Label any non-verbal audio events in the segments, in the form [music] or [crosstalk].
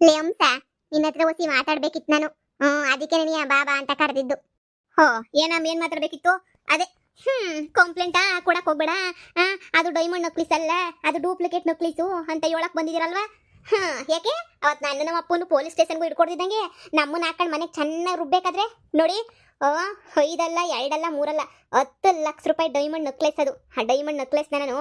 ಲೇ ಅಂಸ ನಿನ್ನ ಹತ್ರ ಒಸಿ ಮಾತಾಡ್ಬೇಕಿತ್ತು ನಾನು. ಹ್ಮ್ ಅದಕ್ಕೆ ನನಗೆ ಬಾಬಾ ಅಂತ ಕರೆದಿದ್ದು. ಹೋ ಏನಮ್ಮ ಏನ್ ಮಾತಾಡ್ಬೇಕಿತ್ತು? ಅದೇ, ಹ್ಮ್ ಕಂಪ್ಲೇಂಟಾ ಕೊಡಕ್ ಹೋಗ್ಬೇಡ. ಅದು ಡೈಮಂಡ್ ನಕ್ಲಿಸ್ ಅಲ್ಲ, ಅದು ಡೂಪ್ಲಿಕೇಟ್ ನಕ್ಲಿಸು ಅಂತ ಹೇಳಕ್ ಬಂದಿದ್ದೀರಲ್ವಾ? ಹ್ಮ್ ಯಾಕೆ? ಅವತ್ ನಾನು ನಮ್ಮ ಅಪ್ಪನ ಪೊಲೀಸ್ ಸ್ಟೇಷನ್ಗೂ ಇಟ್ಕೊಡ್ತಿದ್ದಂಗೆ ನಮ್ಮನ್ನ ಹಾಕೊಂಡು ಮನೆಗೆ ಚೆನ್ನಾಗಿ ರುಬ್ಬೇಕಾದ್ರೆ ನೋಡಿ. ಓ, ಐದಲ್ಲ, ಎರಡಲ್ಲ, ಮೂರಲ್ಲ, ಹತ್ತು ಲಕ್ಷ ರೂಪಾಯಿ ಡೈಮಂಡ್ ನಕ್ಲೆಸ್ ಅದು. ಆ ಡೈಮಂಡ್ ನಕ್ಲೆಸ್ನ ನಾನು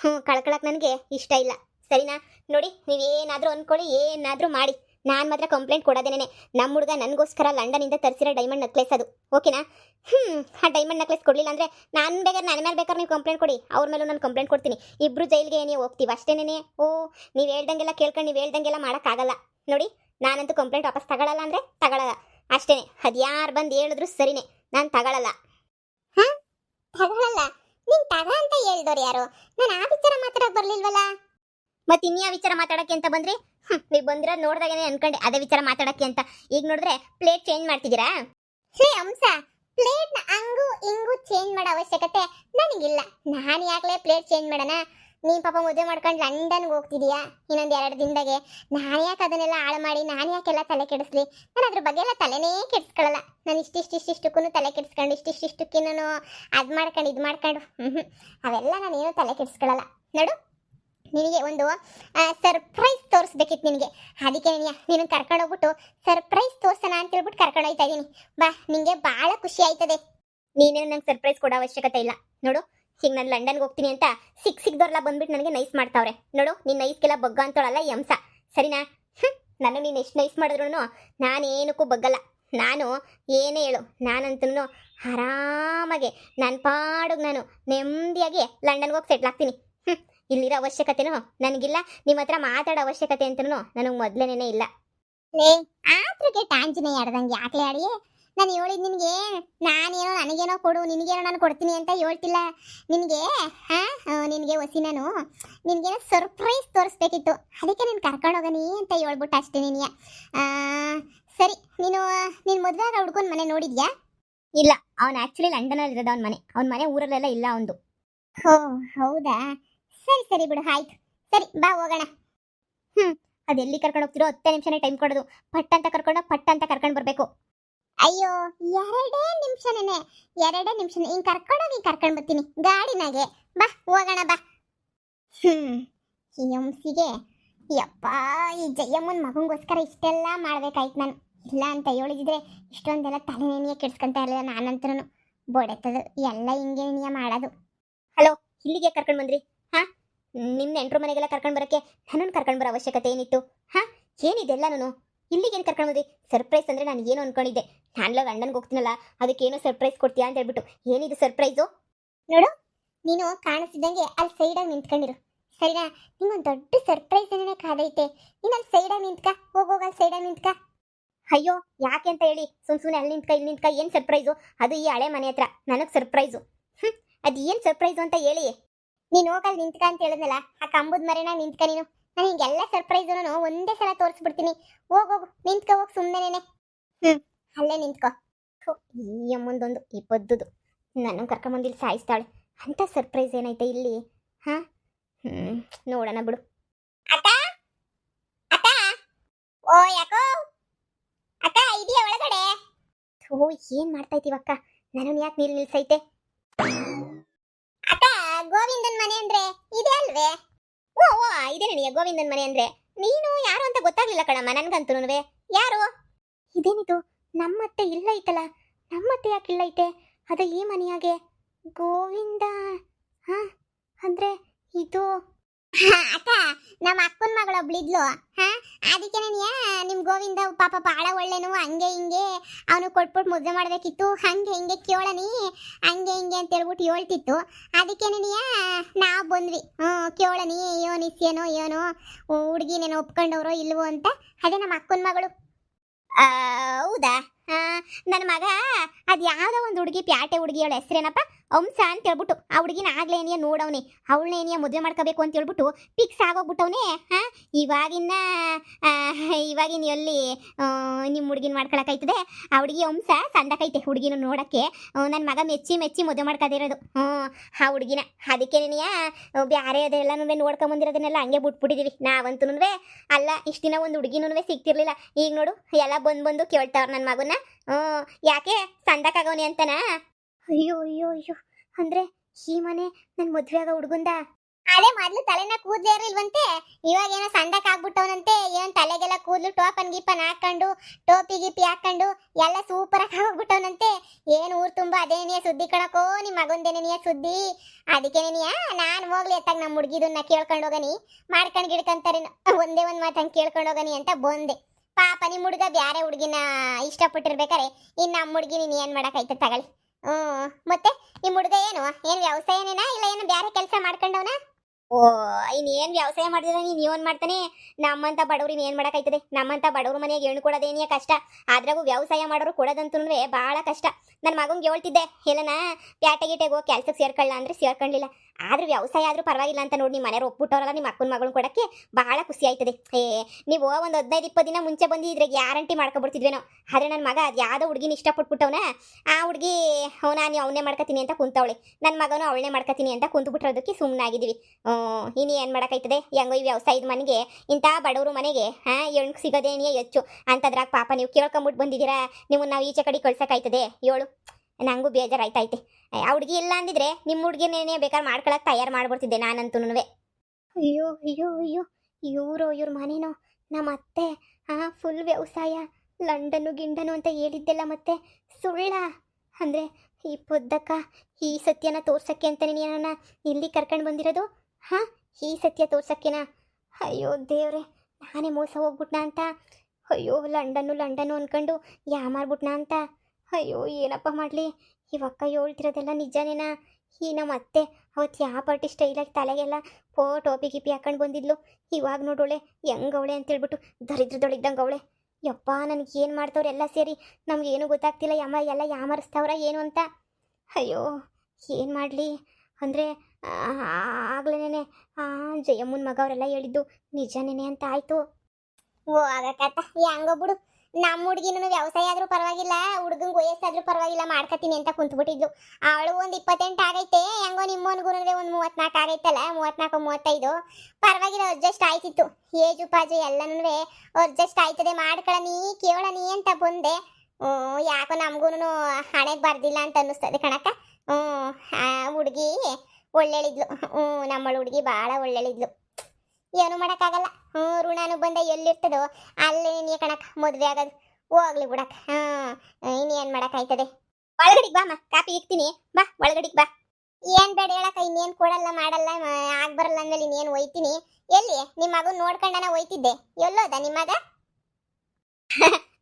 ಹ್ಮ್ ಕಳ್ಕೊಳಕ್ ನನಗೆ ಇಷ್ಟ ಇಲ್ಲ. ಸರಿನಾ? ನೋಡಿ, ನೀವೇನಾದರೂ ಅಂದ್ಕೊಳ್ಳಿ, ಏನಾದರೂ ಮಾಡಿ. ನಾನು ಮಾತ್ರ ಕಂಪ್ಲೇಂಟ್ ಕೊಡೋದೇನೆ. ನಮ್ಮ ಹುಡುಗ ನನಗೋಸ್ಕರ ಲಂಡನಿಂದ ತರಿಸಿರೋ ಡೈಮಂಡ್ ನಕ್ಲೆಸ್ ಅದು. ಓಕೆನಾ? ಹ್ಞೂ ಆ ಡೈಮಂಡ್ ನಕ್ಲೆಸ್ ಕೊಡಲಿಲ್ಲ ಅಂದರೆ ನಾನು ಬೇಕಾದ್ರೆ ನನ್ನ ಮೇಲೆ ಬೇಕಾದ್ರೆ ನೀವು ಕಂಪ್ಲೇಂಟ್ ಕೊಡಿ. ಅವ್ರ ಮೇಲೂ ನಾನು ಕಂಪ್ಲೇಂಟ್ ಕೊಡ್ತೀನಿ. ಇಬ್ರು ಜೈಲಿಗೆ ನೀವು ಹೋಗ್ತೀವಿ ಅಷ್ಟೇನೇ ಓ, ನೀವು ಹೇಳ್ದಂಗೆಲ್ಲ ಕೇಳ್ಕೊಂಡು ನೀವು ಹೇಳ್ದಂಗೆಲ್ಲ ಮಾಡೋಕ್ಕಾಗಲ್ಲ. ನೋಡಿ, ನಾನಂತೂ ಕಂಪ್ಲೇಂಟ್ ವಾಪಸ್ ತಗೊಳ್ಳಲ್ಲ ಅಂದರೆ ತಗೊಳ್ಳಲ್ಲ ಅಷ್ಟೇ ಅದು ಯಾರು ಬಂದು ಹೇಳಿದ್ರು ಸರಿನೇ. ನಾನು ತಗೊಳ್ಳಲ್ಲ ಹಾಂ? ತಗೊಳ್ಳಲ್ಲ ನೀನು ತಗೋ ಅಂತ ಹೇಳ್ದವ್ರು ಯಾರು? ನಾನು ಆ ವಿಚಾರ ಮಾತ್ರ ಬರ್ಲಿಲ್ವಲ್ಲ? ಮತ್ತೆ ಇನ್ಯಾವ ವಿಚಾರ ಮಾತಾಡಕ್ಕೆ ಅಂತ ಬಂದ್ರಿ? ನೀವ್ ಬಂದಿರೋದ್ ನೋಡ್ದಾಗೇನೆ ಅನ್ಕೊಂಡೆ ಅದೇ ವಿಚಾರ ಮಾತಾಡಕ್ಕೆ ಅಂತ. ಈಗ ನೋಡಿದ್ರೆ ಪ್ಲೇಟ್ ಚೇಂಜ್ ಮಾಡ್ತಿದ್ದೀರಾ? ಹೇ ಅಂಸ ಪ್ಲೇಟ್ನ ಹಂಗು ಹಿಂಗು ಚೇಂಜ್ ಮಾಡೋ ಅವಶ್ಯಕತೆ ನನಗಿಲ್ಲ. ನಾನು ಯಾಕಲೇ ಪ್ಲೇಟ್ ಚೇಂಜ್ ಮಾಡೋಣ? ನೀನ್ ಪಾಪ ಮದುವೆ ಮಾಡ್ಕೊಂಡು ಲಂಡನ್ಗೆ ಹೋಗ್ತಿದೀಯಾ? ಇನ್ನೊಂದು ಎರಡು ದಿನದಾಗೆ. ನಾನು ಯಾಕೆ ಅದನ್ನೆಲ್ಲ ಹಾಳು ಮಾಡಿ? ನಾನು ಯಾಕೆಲ್ಲ ತಲೆ ಕೆಡಿಸ್ಲಿ? ನಾನು ಅದ್ರ ಬಗ್ಗೆ ಎಲ್ಲ ತಲೆನೇ ಕೆಡಿಸ್ಕೊಳ್ಳಲ್ಲ ನಾನು ಇಷ್ಟಿಷ್ಟಿಷ್ಟಕ್ಕೂ ತಲೆ ಕೆಡಿಸ್ಕೊಂಡು ಇಷ್ಟಿಷ್ಟಿಷ್ಟಕ್ಕೆ ನಾನು ಅದ್ ಮಾಡ್ಕೊಂಡು, ಇದು ಮಾಡ್ಕೊಂಡು, ಹ್ಮ್ ಅವೆಲ್ಲ ನಾನೇನು ತಲೆ ಕೆಡಿಸ್ಕೊಳ್ಳಲ್ಲ ನೋಡು. ನಿನಗೆ ಒಂದು ಸರ್ಪ್ರೈಸ್ ತೋರಿಸ್ಬೇಕಿತ್ತು ನಿನಗೆ. ಅದಕ್ಕೆ ನೀನು ನೀನು ಕರ್ಕೊಂಡು ಹೋಗ್ಬಿಟ್ಟು ಸರ್ಪ್ರೈಸ್ ತೋರ್ಸೋಣ ಅಂತ ಹೇಳ್ಬಿಟ್ಟು ಕರ್ಕೊಂಡು ಹೋಗ್ತಾ ಇದ್ದೀನಿ ಬಾ, ನಿಂಗೆ ಭಾಳ ಖುಷಿ ಆಯ್ತದೆ. ನೀನೇನು ನಂಗೆ ಸರ್ಪ್ರೈಸ್ ಕೊಡೋ ಅವಶ್ಯಕತೆ ಇಲ್ಲ. ನೋಡು ಈಗ ನಾನು ಲಂಡನ್ಗೆ ಹೋಗ್ತೀನಿ ಅಂತ ಸಿಕ್ ಸಿಕ್ದವ್ರಲ್ಲ ಬಂದ್ಬಿಟ್ಟು ನನಗೆ ನೈಸ್ ಮಾಡ್ತಾವ್ರೆ. ನೋಡು ನಿನ್ನ ನೈಸ್ಗೆಲ್ಲ ಬಗ್ಗ ಅಂತೋಳಲ್ಲ ಈ ಸರಿನಾ? ಹ್ಞೂ ನನಗೆ ನೀನು ಎಷ್ಟು ನೈಸ್ ಮಾಡಿದ್ರು ನಾನೇನಕ್ಕೂ ಬಗ್ಗಲ್ಲ. ನಾನು ಏನೇ ಹೇಳು ನಾನಂತೂ ಆರಾಮಾಗೆ ನನ್ನ ಪಾಡೋಗಿ ನಾನು ನೆಮ್ಮದಿಯಾಗಿ ಲಂಡನ್ಗೆ ಹೋಗಿ ಸೆಟ್ಲ್ ಆಗ್ತೀನಿ. ಹ್ಮ್. ಇಲ್ಲಿರೋ ಅವಶ್ಯಕತೆನೂ ನನಗಿಲ್ಲ. ನಿಮ್ಮ ಹತ್ರ ಮಾತಾಡೋ ಅವಶ್ಯಕತೆ ಅಂತನೂ ನನಗೆ ಮೊದಲೇನೇ ಇಲ್ಲ. ಲೇ ಆತ್ರಕ್ಕೆ ಆಂಜನೇಯ ಆಡ್ದಂಗೆ ಯಾಕೆ ಆಡಿ ನಾನು ಹೇಳಿದ್ ನಿನಗೆ ನಾನೇನೋ ನನಗೇನೋ ಕೊಡು ನಿನಗೇನೋ ನಾನು ಕೊಡ್ತೀನಿ ಅಂತ ಹೇಳ್ತಿಲ್ಲ. ನಿನಗೆ ಹಾ ನಿನಗೆ ಹೊಸಿ ನಾನು ನಿನಗೇನೋ ಸರ್ಪ್ರೈಸ್ ತೋರಿಸ್ಬೇಕಿತ್ತು. ಅದಕ್ಕೆ ನೀನು ಕರ್ಕೊಂಡು ಹೋಗನಿ ಅಂತ ಹೇಳ್ಬಿಟ್ಟು ಅಷ್ಟೇ ನೀನು. ಸರಿ ನೀನು ನೀನು ಮದುವೆ ಆಗ ಹುಡ್ಕೊಂಡ್ ಮನೆ ನೋಡಿದ್ಯಾ? ಇಲ್ಲ ಅವ್ನು ಆ್ಯಕ್ಚುಲಿ ಲಂಡನಲ್ಲಿ ಇರೋದು ಅವ್ನ ಮನೆ. ಅವ್ನ ಮನೆ ಊರಲ್ಲೆಲ್ಲ ಇಲ್ಲ ಅವನದು. ಹೋ ಹೌದಾ? ಸರಿ ಸರಿ ಬಿಡು, ಆಯ್ತು. ಸರಿ, ಬಾ, ಹೋಗೋಣ. ಹ್ಮ್ ಅದೆಲ್ಲಿ ಕರ್ಕೊಂಡು ಹೋಗ್ತಿರೋ ಹತ್ತೇ ನಿಮಿಷನೇ ಟೈಮ್ ಕೊಡೋದು. ಪಟ್ ಅಂತ ಕರ್ಕೊಂಡು, ಪಟ್ ಅಂತ ಕರ್ಕೊಂಡು ಬರಬೇಕು. ಅಯ್ಯೋ, ಎರಡೇ ನಿಮಿಷನೇ ಎರಡೇ ನಿಮಿಷ ಹಿಂಗ್ ಕರ್ಕೊಂಡೋಗಿ ಹಿಂಗ್ ಕರ್ಕೊಂಡು ಬರ್ತೀನಿ, ಗಾಡಿನಾಗೆ. ಬಾ, ಹೋಗೋಣ, ಬಾ. ಹ್ಮ್, ಈ ಅಂಸಿಗೆ ಯಪ್ಪ, ಈ ಜಯಮ್ಮನ ಮಗಂಗೋಸ್ಕರ ಇಷ್ಟೆಲ್ಲ ಮಾಡ್ಬೇಕಾಯ್ತು ನಾನು. ಇಲ್ಲ ಅಂತ ಹೇಳಿದ್ರೆ ಇಷ್ಟೊಂದೆಲ್ಲ ತಲೆನೇನಿಯ ಕೆಡ್ಸ್ಕೊಂತ ಇರಲಿಲ್ಲ ನಾನಂತರೂ ಬೊಡೆತದು ಎಲ್ಲ ಹಿಂಗೆ ನೀಯ ಮಾಡೋದು ಹಲೋ, ಇಲ್ಲಿಗೆ ಕರ್ಕೊಂಡು ಬಂದ್ರಿ? ನಿಮ್ಮ ನೆಂಟರು ಮನೆಗೆಲ್ಲ ಕರ್ಕೊಂಡು ಬರೋಕ್ಕೆ ನನ್ನನ್ನು ಕರ್ಕೊಂಡು ಬರೋ ಅವಶ್ಯಕತೆ ಏನಿತ್ತು? ಹಾ ಏನಿದೆಲ್ಲ ನಾನು ಇಲ್ಲಿಗೇನು ಕರ್ಕೊಂಡು ಬಂದ್ರಿ ಸರ್ಪ್ರೈಸ್ ಅಂದರೆ ನಾನು ಏನು ಅನ್ಕೊಂಡಿದ್ದೆ. ನಾನೆಲ್ಲ ಗಂಡನಿಗೆ ಹೋಗ್ತೀನಲ್ಲ, ಅದಕ್ಕೇನೋ ಸರ್ಪ್ರೈಸ್ ಕೊಡ್ತೀಯಾ ಅಂತ ಹೇಳ್ಬಿಟ್ಟು. ಏನಿದು ಸರ್ಪ್ರೈಸು ನೋಡು, ನೀನು ಕಾಣಿಸ್ತಿದ್ದಂಗೆ ಅಲ್ಲಿ ಸೈಡಾಗಿ ನಿಂತ್ಕೊಂಡಿರು. ಸರಿನಾ? ನಿಂಗೊಂದು ದೊಡ್ಡ ಸರ್ಪ್ರೈಸ್ ಏನೇ ಕಾದೈತೆ ನೀನು ಅಲ್ಲಿ ಸೈಡಾಗಿ ನಿಂತ್ಕ ಹೋಗೋಗ ಅಲ್ಲಿ ಸೈಡಾಗಿ ನಿಂತ್ಕ. ಅಯ್ಯೋ, ಯಾಕೆ ಅಂತ ಹೇಳಿ. ಸುಮ್ ಸುಮ್ಮನೆ ಅಲ್ಲಿ ನಿಂತ್ಕ ಇಲ್ಲಿ ನಿಂತ್ಕ, ಏನು ಸರ್ಪ್ರೈಸು ಅದು ಈ ಹಳೆ ಮನೆ ಹತ್ರ. ನನಗೆ ಸರ್ಪ್ರೈಸು ಹ್ಞೂ ಅದು ಏನು ಸರ್ಪ್ರೈಸು ಅಂತ ಹೇಳಿ. ನೀನು ಹೋಗಲ್ ನಿಂತ್ಕ ಅಂತ ಹೇಳಿದ್ನಲ್ಲ ಆ ಕಂಬದ ಮರೆನ ನಿಂತ್ಕ ನೀನು. ನಾನು ಹಿಂಗೆಲ್ಲ ಸರ್ಪ್ರೈಸ್ ನಾನು ಒಂದೇ ಸಲ ತೋರಿಸ್ಬಿಡ್ತೀನಿ. ಹೋಗ್ ಹೋಗು ನಿಂತ್ಕ ಹೋಗಿ ಸುಮ್ಮನೆ ಹ್ಞೂ ಅಲ್ಲೇ ನಿಂತ್ಕೋ. ಈ ಅಮ್ಮಂದೊಂದು ಈ ಬದ್ದುದು ನನ್ನ ಕರ್ಕೊಂಬಂದಿಲ್ಲಿ ಸಾಯಿಸ್ತಾಳೆ. ಅಂತ ಸರ್ಪ್ರೈಸ್ ಏನೈತೆ ಇಲ್ಲಿ? ಹಾ? ಹ್ಞೂ ನೋಡೋಣ ಬಿಡು. ಅಕ್ಕ? ಅಕ್ಕ? ಓ ಯಾಕೋ? ಅಕ್ಕ ಇದೆಯಾ ಒಳಗಡೆ? ಓ ಏನು ಮಾಡ್ತಾ ಇದೀವಕ್ಕ? ನನ್ನನ್ನು ಯಾಕೆ ನೀರು ನಿಲ್ಸೈತೆ? ಗೋವಿಂದನ್ ಮನೆ ಅಂದ್ರೆ ಇದೆ ಅಲ್ವೇ? ಓ ಓ ಇದೆ ಗೋವಿಂದನ್ ಮನೆ ಅಂದ್ರೆ. ನೀನು ಯಾರು ಅಂತ ಗೊತ್ತಾಗ್ಲಿಲ್ಲ ಕಣಮ್ಮ ನನ್ಗಂತೂ ಯಾರು? ಇದೇನಿದು? ನಮ್ಮತ್ತೆ ಇಲ್ಲ ಐತಲ್ಲ? ನಮ್ಮತ್ತೆ ಯಾಕೆ ಇಲ್ಲ ಐತೆ? ಅದು ಈ ಮನೆಯಾಗೆ ಗೋವಿಂದ, ಹಾ? ಅಂದ್ರೆ ಇದು? [laughs] ಅಕ್ಕ, ನಮ್ಮ ಅಕ್ಕನ ಮಗಳೊಬ್ಳಿದ್ಲು ಹಾ? ಅದಕ್ಕೆ ನಾನು ನಿಮ್ ಗೋವಿಂದ ಪಾಪ ಭಾಳ ಒಳ್ಳೆನು, ಹಂಗೆ ಹಿಂಗೆ ಅವನು ಕೊಟ್ಬಿಟ್ಟು ಮುದ್ದೆ ಮಾಡಬೇಕಿತ್ತು. ಹಂಗೆ ಹಿಂಗೆ ಕೇಳನಿ ಹಂಗೆ ಹಿಂಗೆ ಅಂತ ಹೇಳ್ಬಿಟ್ಟು ಹೇಳ್ತಿತ್ತು. ಅದಕ್ಕೆ ನನಗೆ ನಾವು ಬಂದ್ವಿ. ಹ್ಞೂ ಕೇಳನಿ ಯೋನಿಸ್ಯನೋ ಏನೋ ಹುಡುಗಿನೇನೋ ಒಪ್ಕೊಂಡವ್ರೋ ಇಲ್ವೋ ಅಂತ. ಅದೇ ನಮ್ಮ ಅಕ್ಕನ ಮಗಳು. ಹೌದಾ? ನನ್ನ ಮಗ, ಅದು ಯಾವುದೋ ಒಂದು ಹುಡುಗಿ, ಪ್ಯಾಟೆ ಹುಡುಗಿ ಹೆಸರೇನಪ್ಪ ಹೆಸ್ರೇನಪ್ಪ? ಅಂಸ ಅಂತ ಹೇಳ್ಬಿಟ್ಟು ಆ ಹುಡುಗಿನ ಆಗ್ಲೇನಿಯ ನೋಡವನೆ ಮದುವೆ ಮಾಡ್ಕೋಬೇಕು ಅಂತ ಹೇಳ್ಬಿಟ್ಟು ಫಿಕ್ಸ್ ಆಗೋಗ್ಬಿಟ್ಟವನೇ. ಹಾ ಇವಾಗಿನ ಇವಾಗಿನ ಎಲ್ಲಿ ನಿಮ್ಮ ಹುಡುಗಿನ ಮಾಡ್ಕೊಳಕೈತದೆ ಆ ಹುಡುಗಿ ಹಂಸ ಸಂದಕೈತೆ ಹುಡುಗಿನ ನೋಡಕ್ಕೆ. ನನ್ನ ಮಗ ಮೆಚ್ಚಿ ಮೆಚ್ಚಿ ಮದುವೆ ಮಾಡ್ಕೋದಿರೋದು ಹ್ಞೂ ಆ ಹುಡುಗಿನ. ಅದಕ್ಕೆ ನೀನಿಯ ಬೇರೆ ಅದೆಲ್ಲನೂ ನೋಡ್ಕೊಂಬಂದಿರೋದನ್ನೆಲ್ಲ ಹಂಗೆ ಬಿಟ್ಬಿಟ್ಟಿದ್ದೀವಿ ನಾವಂತೂ ಅಲ್ಲ, ಇಷ್ಟು ದಿನ ಒಂದು ಹುಡುಗಿನೂ ಸಿಗ್ತಿರ್ಲಿಲ್ಲ. ಈಗ ನೋಡು, ಎಲ್ಲ ಬಂದು ಬಂದು ಕೇಳ್ತಾವ್ರ ನನ್ನ ಮಗನ. ಹ್ಞೂ ಯಾಕೆ ಸಂದಕಾಗವನಿ ಅಂತನಾ? ಅಯ್ಯೋ ಅಯ್ಯೋ ಅಯ್ಯೋ. ಅಂದ್ರೆ ಈ ಮನೆ ನನ್ನ ಮದ್ವೆ ಆಗೋ ಹುಡುಗಂದ? ಅದೇ ಮೊದ್ಲು ತಲೆನ ಕೂದ್ಲೇ ಇರ್ಲಿಲ್ವಂತೆ? ಇವಾಗ ಏನೋ ಸಂಡಕ್ ಆಗ್ಬಿಟ್ಟವನಂತೆ. ಏನ್ ತಲೆಗೆಲ್ಲ ಕೂದ್ಲು ಟೋಪನ್ ಗೀಪನ್ ಹಾಕೊಂಡು, ಟೋಪಿ ಗೀಪಿ ಹಾಕೊಂಡು ಎಲ್ಲ ಸೂಪರ್ ಆಗಿ ಹೋಗ್ಬಿಟ್ಟವನಂತೆ ಏನ್ ಊರ್ ತುಂಬಾ ಅದೇನೆಯ ಸುದ್ದಿ ಕಣಕೋ, ನಿಮ್ ನೀ ಸುದ್ದಿ. ಅದಕ್ಕೆ ನೀನಿಯ ನಾನ್ ಹೋಗ್ಲಿ ಎತ್ತಾಗ ನಮ್ಮ ಹುಡುಗಿದನ್ನ ಕೇಳ್ಕೊಂಡು ಹೋಗನಿ. ಮಾಡ್ಕೊಂಡ್ ಗಿಡ್ಕಂತಾರೆ ಒಂದೇ ಒಂದ್ ಮಾತಂಗ್ ಕೇಳ್ಕೊಂಡು ಹೋಗನಿ ಅಂತ ಬಂದೆ. ಪಾಪ ನಿಮ್ ಹುಡುಗ ಬ್ಯಾರೆ ಹುಡುಗಿನ ಇಷ್ಟಪಟ್ಟಿರ್ಬೇಕಾರೆ, ಇನ್ ನಮ್ಮ ಹುಡುಗಿ ನೀನ್ ಏನ್ ಮಾಡಕೈತೆ ತಗೊಳ್ಳಿ. ಹ್ಮ್ ಮತ್ತೆ ನಿಮ್ ಹುಡುಗ ಏನು? ಏನ್ ವ್ಯವಸಾಯನೇನಾ ಇಲ್ಲ ಏನು ಬ್ಯಾರೆ ಕೆಲಸ ಮಾಡ್ಕೊಂಡವನ? ಓ, ಇನ್ ಏನ್ ವ್ಯವಸಾಯ ಮಾಡಿದ್ರೆ ನೀನ್ ಏನ್ ಮಾಡ್ತಾನೆ. ನಮ್ಮಂತ ಬಡವ್ರಿ ಏನ್ ಮಾಡಕೈತದೆ ನಮ್ಮಂತ ಬಡವ್ರ ಮನೆಗೆ ಹೆಣ್ಣು ಕೊಡೋದೇನಿಯ ಕಷ್ಟ? ಆದ್ರಾಗೂ ವ್ಯವಸಾಯ ಮಾಡೋರು ಕೊಡೋದಂತೂ ಬಹಳ ಕಷ್ಟ. ನನ್ನ ಮಗಂಗೆ ಹೇಳ್ತಿದ್ದೆ ಎಲ್ಲನ ಪ್ಯಾಟೆ ಗೀಟೆಗೆ ಹೋಗಿ ಕೆಲ್ಸಕ್ಕೆ ಸೇರ್ಕೊಳ್ಳ. ಅಂದ್ರೆ ಸೇರ್ಕೊಳ್ಳಿಲ್ಲ ಆದ್ರೂ ವ್ಯವಸಾಯ ಆದ್ರೂ ಪರವಾಗಿಲ್ಲ ಅಂತ ನೋಡಿ ನಿಮ್ಮ ಮನೆಯವ್ರು ಒಪ್ಬಿಟ್ಟವ್ರಲ್ಲ ನಿಮ್ಮ ಅಕ್ಕನ ಮಗಳನ್ನ ಕೊಡಕ್ಕೆ ಬಹಳ ಖುಷಿ ಆಯ್ತದೆ. ಏ, ನೀವು ಒಂದು ಹದಿನೈದು, ಇಪ್ಪತ್ತು ದಿನ ಮುಂಚೆ ಬಂದಿದ್ರೆ ಗ್ಯಾರಂಟಿ ಮಾಡ್ಕೊಬಿಡ್ತಿದ್ವೇನೋ. ಆದ್ರೆ ನನ್ನ ಮಗ ಅದು ಯಾವುದೋ ಹುಡುಗಿನ ಇಷ್ಟಪಟ್ಬಿಟ್ಟವನ, ಆ ಹುಡುಗಿ ಅವನ ನಾನು ಅವನೇ ಮಾಡ್ಕೊತೀನಿ ಅಂತ ಕುಂತವಳೆ. ನನ್ನ ಮಗನು ಅವಳನ್ನೇ ಮಾಡ್ಕೊತೀನಿ ಅಂತ ಕುಂತ್ಬಿಟ್ಟಿರೋದಕ್ಕೆ ಸುಮ್ಮನಾಗಿದ್ದೀವಿ ಇನ್ನು ಏನು ಮಾಡೋಕ್ಕಾಯ್ತದೆ? ಹೆಂಗೋ ಈ ವ್ಯವಸಾಯದ ಮನೆಗೆ, ಇಂಥ ಬಡವರು ಮನೆಗೆ, ಹಾಂ ಹೆಣ್ಣು ಸಿಗೋದೇನಿಯೇ ಹೆಚ್ಚು. ಅಂತದ್ರಾಗ ಪಾಪ ನೀವು ಕೇಳ್ಕೊಂಬಿಟ್ಟು ಬಂದಿದ್ದೀರಾ? ನಿಮ್ಮನ್ನು ನಾವು ಈಚೆ ಕಡೆ ಕಳ್ಸೋಕ್ಕಾಯ್ತದೆ? ಏಳು ನಂಗೂ ಬೇಜಾರಾಯ್ತೈತೆ ಆ ಹುಡುಗಿ ಇಲ್ಲ ಅಂದಿದ್ರೆ ನಿಮ್ಮ ಹುಡುಗಿನೇನೇ ಬೇಕಾದ್ರೆ ಮಾಡ್ಕೊಳಕ್ಕೆ ತಯಾರು ಮಾಡ್ಬಿಡ್ತಿದ್ದೆ ನಾನಂತೂ ಅಯ್ಯೋ ಅಯ್ಯೋ ಅಯ್ಯೋ, ಇವರು, ಇವ್ರ ಮನೇನೋ ನಮ್ಮ ಅತ್ತೆ ಹಾಂ ಫುಲ್ ವ್ಯವಸಾಯ, ಲಂಡನು, ಗಿಂಡನು ಅಂತ ಹೇಳಿದ್ದೆಲ್ಲ ಮತ್ತೆ ಸುಳ್ಳ. ಅಂದರೆ ಈ ಪುದ್ದಕ್ಕ, ಈ ಸತ್ಯನ ತೋರ್ಸಕ್ಕೆ ಅಂತಾನೆ ನೀನನ್ನ ಇಲ್ಲಿ ಕರ್ಕೊಂಡು ಬಂದಿರೋದು? ಹಾಂ? ಈ ಸತ್ಯ ತೋರ್ಸಕ್ಕೆನಾ? ಅಯ್ಯೋ, ದೇವ್ರೆ, ನಾನೇ ಮೋಸ ಹೋಗ್ಬಿಟ್ನಾ ಅಂತ? ಅಯ್ಯೋ ಲಂಡನ್ನು ಲಂಡನ್ನು ಅನ್ಕೊಂಡು ಯಾಮಾರ್ಬಿಟ್ನಾ ಅಂತ? ಅಯ್ಯೋ, ಏನಪ್ಪ ಮಾಡಲಿ? ಇವಕ್ಕ ಹೇಳ್ತಿರೋದೆಲ್ಲ ನಿಜನೇನಾ? ಈ ನಮ್ಮ ಅತ್ತೆ ಅವತ್ತು ಯಾವ ಪಾರ್ಟಿ ಸ್ಟೈಲಾಗಿ ತಲೆಗೆಲ್ಲ ಪೋ ಟೋಪಿ ಗಿಪಿ ಹಾಕೊಂಡು ಬಂದಿದ್ಲು. ಇವಾಗ ನೋಡೋಳೆ ಹೆಂಗವಳೆ ಅಂತೇಳ್ಬಿಟ್ಟು ದರಿದ್ರದೊಳಿದ್ದಂಗೆ ಅವಳೆ. ಯಪ್ಪ, ನನಗೆ ಏನು ಮಾಡ್ತವ್ರೆ ಎಲ್ಲ ಸೇರಿ ನಮಗೇನು ಗೊತ್ತಾಗ್ತಿಲ್ಲ, ಯಮ್ಮ, ಎಲ್ಲ ಯಾಮರಿಸ್ತಾವ್ರ ಏನು ಅಂತ. ಅಯ್ಯೋ, ಏನು ಮಾಡಲಿ? ಅಂದರೆ ಆಗ್ಲೇನೆ ಜಯಮ್ಮನ ಮಗ ಅವರೆಲ್ಲ ಹೇಳಿದ್ದು ನಿಜನೇನೆ ಅಂತ ಆಯಿತು. ಓ ಆಗಕತ್ತ ಹೆಂಗೋ ಬಿಡು. ನಮ್ಮ ಹುಡುಗಿನೂ ವ್ಯವಸಾಯ ಆದರೂ ಪರವಾಗಿಲ್ಲ, ಹುಡುಗಂಗೆ ವಯಸ್ಸಾದ್ರೂ ಪರವಾಗಿಲ್ಲ ಮಾಡ್ಕತೀನಿ ಅಂತ ಕುಂತ್ಬಿಟ್ಟಿದ್ಲು. ಅವಳು ಒಂದು ಇಪ್ಪತ್ತೆಂಟು ಆಗೈತೆ, ಹೆಂಗೋ ನಿಮ್ಮವನಿಗೂ ಒಂದು ಮೂವತ್ನಾಲ್ಕು ಆಗೈತಲ್ಲ ಮೂವತ್ನಾಲ್ಕು ಮೂವತ್ತೈದು. ಪರವಾಗಿಲ್ಲ ಅಡ್ಜಸ್ಟ್ ಆಯ್ತಿತ್ತು. ಏಜು ಪಾಜು ಎಲ್ಲನೂ ಅಡ್ಜಸ್ಟ್ ಆಯ್ತದೆ ಮಾಡ್ಕೊಳ್ಳನಿ ಕೇಳನಿ ಅಂತ ಬಂದೆ. ಯಾಕೋ ನಮಗೂ ಹಣೆಗೆ ಬರ್ದಿಲ್ಲ ಅಂತ ಅನ್ನಿಸ್ತದೆ ಕಣಕ್ಕ. ಹ್ಞೂ ಹುಡುಗಿ ಒಳ್ಳೆಳಿದ್ಲು. ಹ್ಞೂ ನಮ್ಮ ಹುಡುಗಿ ಭಾಳ ಒಳ್ಳೆಳಿದ್ಲು. ಏನು ಮಾಡೋಕ್ಕಾಗಲ್ಲ. ಹ್ಞೂ, ಋಣನು ಬಂದ ಎಲ್ಲಿರ್ತದೋ ಅಲ್ಲೇ ನೀ ಕಣಕ್ ಮದುವೆ ಆಗೋದು. ಹೋಗ್ಲಿ ಬಿಡಕ್. ಹಾಂ ಇನ್ನೇನು ಮಾಡೋಕ್ಕಾಯ್ತದೆ? ಒಳಗಡಿಗೆ ಬಾ ಅಮ್ಮ ಕಾಪಿ ಇಕ್ತೀನಿ. ಬಾ, ಒಳಗಡಿಗೆ ಬಾ. ಏನ್ ಬೇಡ ಹೇಳಕ್ಕ, ಇನ್ನೇನ್ ಕೊಡಲ್ಲ, ಮಾಡಲ್ಲ ಆಗ್ಬರಲ್ಲ ಆಗ್ ಬರಲ್ಲ ಅಂದ್ಮೇಲೆ ಇನ್ನೇನು ಒಯ್ತೀನಿ. ಎಲ್ಲಿ? ನಿಮ್ಮ ಮಗು ನೋಡ್ಕೊಂಡನ ಒಯ್ತಿದ್ದೆ. ಎಲ್ಲೋದ ನಿಮ್ಮ ಮಗ?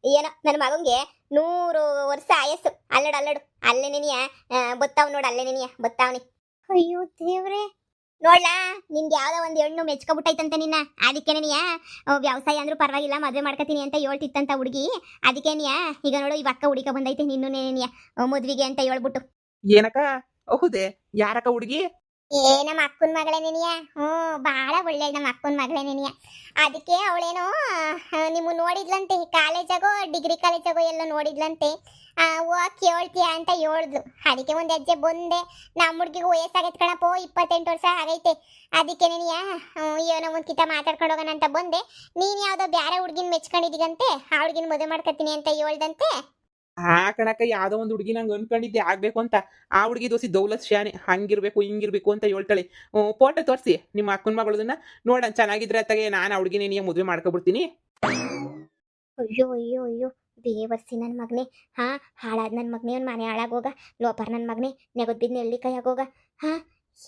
ಏನೋ ನನ್ನ ಮಗಂಗೆ ನೂರು ವರ್ಷ ಆಯಸ್ಸು. ಅಲ್ಲಡು ಅಲ್ಲಡು. ಅಲ್ಲೇ ನೆನಿಯ ಬತ್ತಾವ್ ನೋಡು, ಅಲ್ಲೇ ನೆನಿಯ, ಬತ್ತಾವ್ನಿ. ಅಯ್ಯೋ ದೇವ್ರೆ. ನೋಡ್ಲಾ ನಿನ್ಗೆ ಯಾವ್ದೋ ಒಂದು ಹೆಣ್ಣು ಮೆಚ್ಕೊಬಿಟ್ಟೈತಂತೆ ನಿನ್ನ. ಅದಕ್ಕೆ ನೀಯ ವ್ಯವಸಾಯ ಅಂದ್ರೂ ಪರವಾಗಿಲ್ಲ, ಮದುವೆ ಮಾಡ್ಕೊತೀನಿ ಅಂತ ಹೇಳ್ತಿತ್ತಂತ ಹುಡುಗಿ. ಅದಕ್ಕೆ ನೀಯ, ಈಗ ನೋಡು ಈ ಅಕ್ಕ ಹುಡುಕ ಬಂದೈತೆ ನಿನ್ನೂ ಮದ್ವಿಗೆ ಅಂತ ಹೇಳ್ಬಿಟ್ಟು. ಏನಕ್ಕ? ಹೌದೇ, ಯಾರಕ್ಕ ಹುಡುಗಿ? ಏ, ನಮ್ಮ ಅಕ್ಕನ ಮಗಳೇ ನಿನಿಯ. ಹ್ಞೂ ಭಾಳ ಒಳ್ಳೆ ನಮ್ಮ ಅಕ್ಕನ ಮಗಳೇ ನಿನಿಯ. ಅದಕ್ಕೆ ಅವಳೇನೋ ನಿಮ್ಮ ನೋಡಿದ್ಲಂತೆ ಕಾಲೇಜಾಗೋ, ಡಿಗ್ರಿ ಕಾಲೇಜಾಗೋ ಎಲ್ಲ ನೋಡಿದ್ಲಂತೆ. ಓ, ಕೇಳ್ತೀಯ ಅಂತ ಹೇಳ್ದ್ಲು. ಅದಕ್ಕೆ ಒಂದು ಹೆಜ್ಜೆ ಬಂದೆ. ನಮ್ಮ ಹುಡುಗಿಗೆ ವಯಸ್ಸಾಗೈತೆ ಕಣಪ್ಪ, ಇಪ್ಪತ್ತೆಂಟು ವರ್ಷ ಆಗೈತೆ. ಅದಕ್ಕೆ ನಿನಿಯ ಏನೋ ಒಂದು ಕಿತ ಮಾತಾಡ್ಕೊಂಡು ಹೋಗೋಣ ಅಂತ ಬಂದೆ. ನೀನು ಯಾವುದೋ ಬ್ಯಾರೆ ಹುಡುಗಿನ ಮೆಚ್ಕೊಂಡಿದ್ದೀಗಂತೆ ಆ ಹುಡುಗಿನ ಮದುವೆ ಮಾಡ್ಕೊತೀನಿ ಅಂತ ಹೇಳ್ದಂತೆ. ಆ ಕಣಕ್ಕ ಯಾವ್ದೋ ಒಂದು ಹುಡುಗಿ ನಂಗೆ ಅನ್ಕೊಂಡಿದ್ದೆ, ಆಗ್ಬೇಕು ಅಂತ. ಆ ಹುಡುಗಿ ದೋಸಿ ದೌಲತ್ ಶಾನೆ, ಹಂಗಿರ್ಬೇಕು, ಹಿಂಗಿರ್ಬೇಕು ಅಂತ ಹೇಳ್ತಾಳೆ. ಫೋಟೋ ತೋರಿಸಿ, ನಿಮ್ಮ ಅಕ್ಕನ ಮಗಳದನ್ನ ನೋಡೋಣ, ಚೆನ್ನಾಗಿದ್ರೆ ಅತ್ತಾಗೆ ನಾನು ಆ ಹುಡುಗಿನೇ ನೀ ಮದುವೆ ಮಾಡ್ಕೊಬಿಡ್ತೀನಿ. ಅಯ್ಯೋ ಅಯ್ಯೋ ಅಯ್ಯೋ ದೇವರ್ಸಿ ನನ್ನ ಮಗನೇ. ಹಾ, ಹಾಳಾದ ನನ್ನ ಮಗನೇ, ಅವ್ನ ಮನೆ ಹಾಳಾಗೋಗ ಲೋಪರ್ ನನ್ನ ಮಗನೇ, ನೆಗದ್ ಬಿದ್ದು ನೆಲ್ಲಿ ಕೈ ಆಗೋಗ ಹಾ,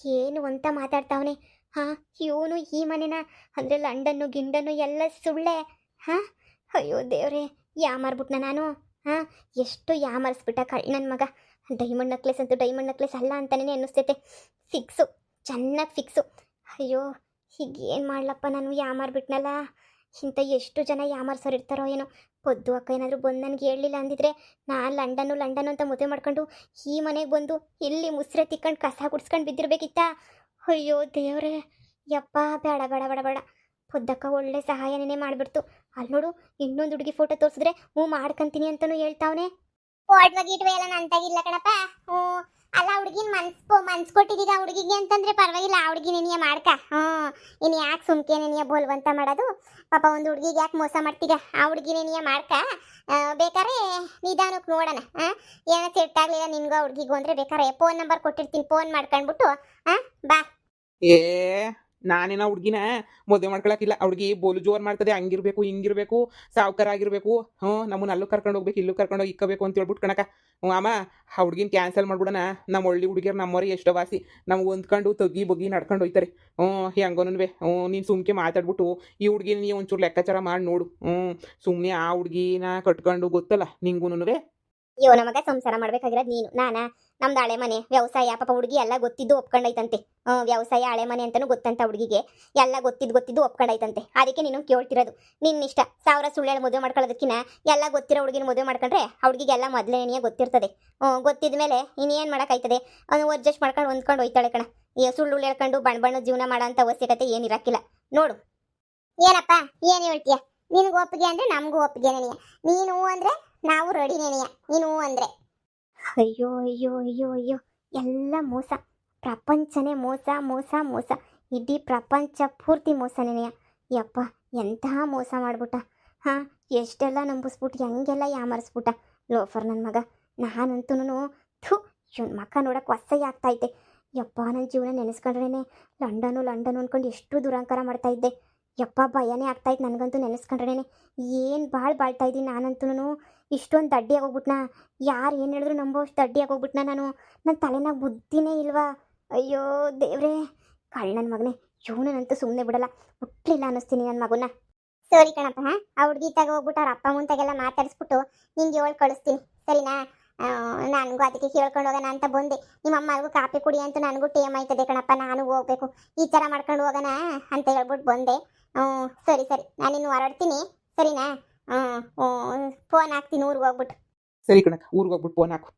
ಏನು ಅಂತ ಮಾತಾಡ್ತಾವನೆ. ಹಾ, ಇವನು ಈ ಮನೆನ, ಅಂದ್ರೆ ಲಂಡನ್ನು, ಗಿಂಡನ್ನು ಎಲ್ಲ ಸುಳ್ಳೆ. ಹಾ, ಅಯ್ಯೋ ದೇವ್ರೆ ಯಾಮಾರ್ಬಿಟ್ನ ನಾನು? ಹಾ, ಎಷ್ಟು ಯಾಮರ್ಸ್ಬಿಟ್ಟ ಕಳ್ ನನ್ನ ಮಗ ಡೈಮಂಡ್ ನಕ್ಲೆಸ್ ಅಂತೂ ಡೈಮಂಡ್ ನಕ್ಲೆಸ್ ಅಲ್ಲ ಅಂತಲೇ ಅನ್ನಿಸ್ತೈತೆ. ಫಿಕ್ಸು ಚೆನ್ನಾಗಿ ಫಿಕ್ಸು ಅಯ್ಯೋ, ಹೀಗೇನು ಮಾಡ್ಲಪ್ಪ ನಾನು ಯಾಮಾರ್ಬಿಟ್ನಲ್ಲ? ಇಂಥ ಎಷ್ಟು ಜನ ಯಾಮಾರ್ಸೋರು ಇರ್ತಾರೋ ಏನೋ. ಪೊದ್ದು ಅಕ್ಕ ಏನಾದರೂ ಬಂದು ನನಗೆ ಹೇಳಲಿಲ್ಲ ಅಂದಿದ್ರೆ ನಾನು ಲಂಡನ್ನು ಲಂಡನ್ ಅಂತ ಮದುವೆ ಮಾಡ್ಕೊಂಡು ಈ ಮನೆಗೆ ಬಂದು ಇಲ್ಲಿ ಮುಸ್ರೆ ತಿಕ್ಕೊಂಡು ಕಸ ಗುಡ್ಸ್ಕೊಂಡು ಬಿದ್ದಿರ್ಬೇಕಿತ್ತ? ಅಯ್ಯೋ ದೇವ್ರೆ, ಯಪ್ಪ, ಬೇಡ ಬೇಡ ಬೇಡ ಬೇಡ. ಪೊದ್ದಕ್ಕ ಒಳ್ಳೆ ಸಹಾಯನೇ ಮಾಡಿಬಿಡ್ತು. ಅಲ್ಲಿ ನೋಡು ಇನ್ನೊಂದು ಹುಡುಗಿ ಫೋಟೋ ತೋರಿಸಿದ್ರೆ ಹ್ಞೂ ಮಾಡ್ಕಂತೀನಿ ಅಂತಲೂ ಹೇಳ್ತಾವನೆ. ಫೋಟೋ ಗೀಟ್ವೆ ಎಲ್ಲ ನಂತಾಗಿಲ್ಲ ಕಣಪ್ಪ. ಹ್ಞೂ ಅಲ್ಲ ಹುಡುಗಿನ ಮನ್ಸ್ ಮನ್ಸ್ ಕೊಟ್ಟಿದ್ದೀಗ ಹುಡುಗಿಗೆ ಅಂತಂದ್ರೆ ಪರವಾಗಿಲ್ಲ ಆ ಹುಡುಗಿ ನೆನೆಯ ಮಾಡ್ಕ. ಹ್ಞೂ ಇನ್ನು ಯಾಕೆ ಸುಮ್ಕೆ ನೆನೆಯ ಬೋಲ್ವಂತ ಮಾಡೋದು? ಪಾಪ ಒಂದು ಹುಡುಗಿಗೆ ಯಾಕೆ ಮೋಸ ಮಾಡ್ತೀಗ? ಆ ಹುಡುಗಿ ನೆನೆಯ ಮಾಡ್ಕ? ಆ, ಬೇಕಾರೆ ನಿಧಾನಕ್ಕೆ ನೋಡೋಣ ಹಾಂ ಏನೋ ಸೆಟ್ ಆಗಲಿಲ್ಲ ನಿನ್ಗೂ ಆ ಹುಡುಗಿಗೂ ಅಂದರೆ ಬೇಕಾರೆ ಫೋನ್ ನಂಬರ್ ಕೊಟ್ಟಿರ್ತೀನಿ ಫೋನ್ ಮಾಡ್ಕೊಂಡ್ಬಿಟ್ಟು ಹಾಂ ಬಾ. ಏ ನಾನೇನ ಹುಡುಗಿನ ಮದುವೆ ಮಾಡ್ಕೊಳಕಿಲ್ಲ ಹುಡುಗಿ ಬೋಲು ಜೋರ್ ಮಾಡ್ತದೆ. ಹಂಗಿರ್ಬೇಕು, ಹಿಂಗಿರ್ಬೇಕು ಸಾವ್ಕಾರ ಆಗಿರ್ಬೇಕು ಹ್ಞೂ, ನಮ್ಮನ್ನ ಅಲ್ಲೂ ಕರ್ಕೊಂಡು ಹೋಗ್ಬೇಕು, ಇಲ್ಲೂ ಕರ್ಕೊಂಡು ಹೋಗಿ ಇಕ್ಕಬೇಕು ಅಂತ ಹೇಳ್ಬಿಟ್ಟು ಕಣಕ ಹ್ಞೂ, ಅಮ್ಮ, ಆ ಹುಡ್ಗಿನ ಕ್ಯಾನ್ಸಲ್ ಮಾಡ್ಬಿಡೋಣ. ನಮ್ಮ ಒಳ್ಳೆ ಹುಡುಗಿಯರು ನಮ್ಮವ್ರಿಗೆ ಎಷ್ಟೋ ವಾಸಿ. ನಮ್ಗೆ ಹೊಂದ್ಕೊಂಡು ತಗ್ಗಿ ಬಗ್ಗಿ ನಡ್ಕೊಂಡು ಹೋಯ್ತಾರೆ. ಹ್ಞೂ ಹೆಂಗೋನುವೆ ಹ್ಞೂ, ನೀನು ಸುಮ್ಕೆ ಮಾತಾಡ್ಬಿಟ್ಟು ಈ ಹುಡುಗಿನ ನೀ ಒಂಚೂರು ಲೆಕ್ಕಾಚಾರ ಮಾಡಿ ನೋಡು. ಹ್ಞೂ ಸುಮ್ಮನೆ ಆ ಹುಡುಗಿನ ಕಟ್ಕೊಂಡು ಗೊತ್ತಲ್ಲ ನಿಂಗೂನುವೆ ಅಯ್ಯೋ, ನಮಗ ಸಂಸಾರ ಮಾಡ್ಬೇಕಾಗಿರೋದು ನೀನು. ನಾನಾ? ನಮ್ದು ಹಳೆ ಮನೆ, ವ್ಯವಸಾಯ, ಪಾಪ ಹುಡುಗಿ ಎಲ್ಲ ಗೊತ್ತಿದ್ದು ಒಪ್ಕೊಂಡೈತಂತೆ. ವ್ಯವಸಾಯ ಹಳೆ ಮನೆ ಅಂತಾನು ಗೊತ್ತಂತ ಹುಡುಗಿಗೆ. ಎಲ್ಲ ಗೊತ್ತಿದ್ದು ಗೊತ್ತಿದ್ದು ಒಪ್ಕೊಂಡೈತಂತೆ. ಅದಕ್ಕೆ ನೀನು ಕೇಳ್ತಿರೋದು. ನಿನ್ನ ಇಷ್ಟ ಸಾವಿರ ಸುಳ್ಳು ಮದುವೆ ಮಾಡ್ಕೊಳ್ಳೋದಕ್ಕಿಂತ ಎಲ್ಲ ಗೊತ್ತಿರೋ ಹುಡುಗಿನ ಮದುವೆ ಮಾಡ್ಕೊಂಡ್ರೆ ಆ ಹುಡುಗಿಗೆ ಎಲ್ಲ ಮೊದಲನೇ ಗೊತ್ತಿರ್ತದೆ. ಹ್ಞೂ ಗೊತ್ತಿದ ಮೇಲೆ ಇನ್ನೇನು ಮಾಡೋಕ್ಕಾಯ್ತದೆ? ಅವನು ಅಡ್ಜಸ್ಟ್ ಮಾಡ್ಕೊಂಡು ಹೊಂದ್ಕೊಂಡು ಹೋಯ್ತಾಳೆ ಕಣ. ಸುಳ್ಳು ಹೇಳ್ಕೊಂಡು ಬಣ್ಣ ಬಣ್ಣ ಜೀವನ ಮಾಡೋ ಅವಶ್ಯಕತೆ ಏನಿರಕ್ಕಿಲ್ಲ ನೋಡು. ಏನಪ್ಪ, ಏನು ಹೇಳ್ತೀಯ? ನಿನಗೂ ಒಪ್ಪಿಗೆ ಅಂದ್ರೆ ನಮಗೂ ಒಪ್ಪಿಗೆ ನೆನೆಯ ನೀನು ಅಂದ್ರೆ ನಾವು ರೆಡಿ ನೆನೆಯ? ನೀನು ಅಂದ್ರೆ? ಅಯ್ಯೋ ಅಯ್ಯೋ ಅಯ್ಯೋ ಅಯ್ಯೋ, ಎಲ್ಲ ಮೋಸ. ಪ್ರಪಂಚನೇ ಮೋಸ ಮೋಸ ಮೋಸ. ಇಡೀ ಪ್ರಪಂಚ ಪೂರ್ತಿ ಮೋಸ ನೆನೆಯ ಯಪ್ಪ, ಎಂತಹ ಮೋಸ ಮಾಡ್ಬಿಟ್ಟ. ಹಾಂ, ಎಷ್ಟೆಲ್ಲ ನಂಬಿಸ್ಬಿಟ್ಟು ಹೆಂಗೆಲ್ಲ ಯಾಮರಿಸ್ಬಿಟ್ಟ. ಲೋಫರ್ ನನ್ನ ಮಗ. ನಾನಂತೂ ಥು, ಇವನ್ ಮಕ್ಕ ನೋಡಕ್ಕೆ ಹೊಸೈ ಆಗ್ತೈತೆ ಯಪ್ಪ ನನ್ನ ಜೀವನ ನೆನೆಸ್ಕೊಂಡ್ರೇನೆ ಲಂಡನು ಲಂಡನ್ ಅನ್ಕೊಂಡು ಎಷ್ಟು ದುರಂಕಾರ ಮಾಡ್ತಾ ಇದ್ದೆ. ಯಪ್ಪ, ಭಯನೇ ಆಗ್ತಾಯಿತ್ತು ನನಗಂತೂ ನೆನೆಸ್ಕೊಂಡ್ರೇನೆ. ಏನು ಭಾಳ ಬಾಳ್ತಾ ಇದ್ದೀನಿ ನಾನಂತೂ ಇಷ್ಟೊಂದು ದಡ್ಡಿ ಆಗೋಗ್ಬಿಟ್ನಾ? ಯಾರು ಏನು ಹೇಳಿದ್ರು ನಂಬೋ ಅಷ್ಟು ದಡ್ಡಿ ಆಗೋಗ್ಬಿಟ್ನಾ ನಾನು? ನನ್ನ ತಲೆನಾಗ ಬುದ್ಧಿನೇ ಇಲ್ವಾ? ಅಯ್ಯೋ ದೇವ್ರೇ, ಕಳ್ಳ ನನ್ನ ಮಗನೇ ಇವನಂತೂ ಸುಮ್ಮನೆ ಬಿಡಲ್ಲ. ಹುಟ್ಲಿಲ್ಲ ಅನ್ನಿಸ್ತೀನಿ ನನ್ನ ಮಗುನ. ಸರಿ ಕಣಪ್ಪ, ಹಾಂ? ಆ ಹುಡುಗಿ ತಗ ಹೋಗ್ಬಿಟ್ಟು ಅವ್ರ ಅಪ್ಪ ಮುಂತಾಗೆಲ್ಲ ಮಾತಾಡಿಸ್ಬಿಟ್ಟು ನಿಂಗೆ ಹೇಳಿ ಕಳಿಸ್ತೀನಿ. ಸರಿನಾ? ನನಗೂ ಅದಕ್ಕೆ ಕೇಳ್ಕೊಂಡು ಹೋಗೋಣ ಅಂತ ಬಂದೆ. ನಿಮ್ಮ ಅಮ್ಮಗೂ ಕಾಫಿ ಕುಡಿ ಅಂತ ನನಗೂ ಟೇಮ್ ಆಯ್ತದೆ ಕಣಪ್ಪ, ನಾನು ಹೋಗ್ಬೇಕು. ಈ ಥರ ಮಾಡ್ಕೊಂಡು ಹೋಗೋಣ ಅಂತ ಹೇಳ್ಬಿಟ್ಟು ಬಂದೆ. ಹ್ಞೂ ಸರಿ ಸರಿ. ನಾನಿನ್ನು ಹೊರಡ್ತೀನಿ. ಸರಿನಾ? ಫೋನ್ ಹಾಕ್ತೀನಿ ಊರಿಗೆ ಹೋಗ್ಬಿಟ್ಟು. ಸರಿ ಕಣಕ್ಕ ಊರಿಗೆ ಹೋಗ್ಬಿಟ್ಟು ಫೋನ್ ಹಾಕು.